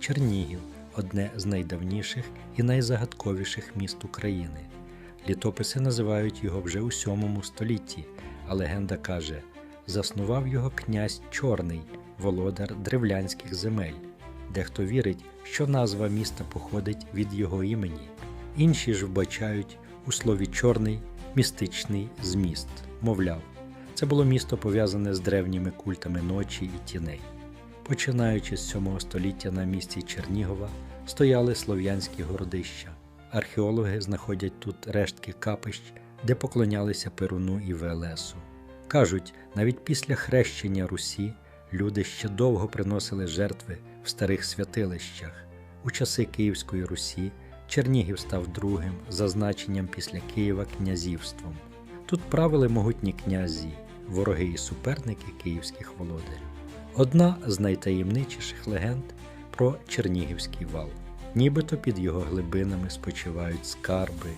Чернігів одне з найдавніших і найзагадковіших міст України. Літописи називають його вже у 7 столітті, а легенда каже: заснував його князь Чорний, володар древлянських земель. Дехто вірить, що назва міста походить від його імені. Інші ж вбачають у слові чорний містичний зміст, мовляв, це було місто пов'язане з древніми культами ночі і тіней. Починаючи з 7 століття на місці Чернігова стояли слов'янські городища. Археологи знаходять тут рештки капищ, де поклонялися Перуну і Велесу. Кажуть, навіть після хрещення Русі люди ще довго приносили жертви в старих святилищах. У часи Київської Русі Чернігів став другим за значенням після Києва князівством. Тут правили могутні князі, вороги і суперники київських володарів. Одна з найтаємничіших легенд про Чернігівський вал. Нібито під його глибинами спочивають скарби,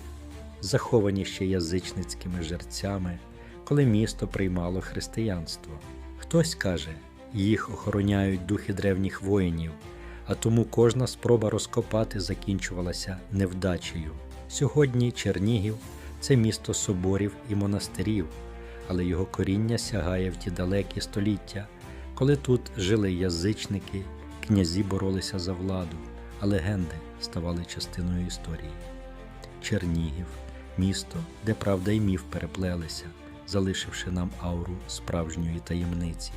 заховані ще язичницькими жерцями, коли місто приймало християнство. Хтось каже, їх охороняють духи древніх воїнів, а тому кожна спроба розкопати закінчувалася невдачею. Сьогодні Чернігів це місто соборів і монастирів, але його коріння сягає в ті далекі століття, коли тут жили язичники, князі боролися за владу, а легенди ставали частиною історії. Чернігів місто, де правда і міф переплелися, залишивши нам ауру справжньої таємниці.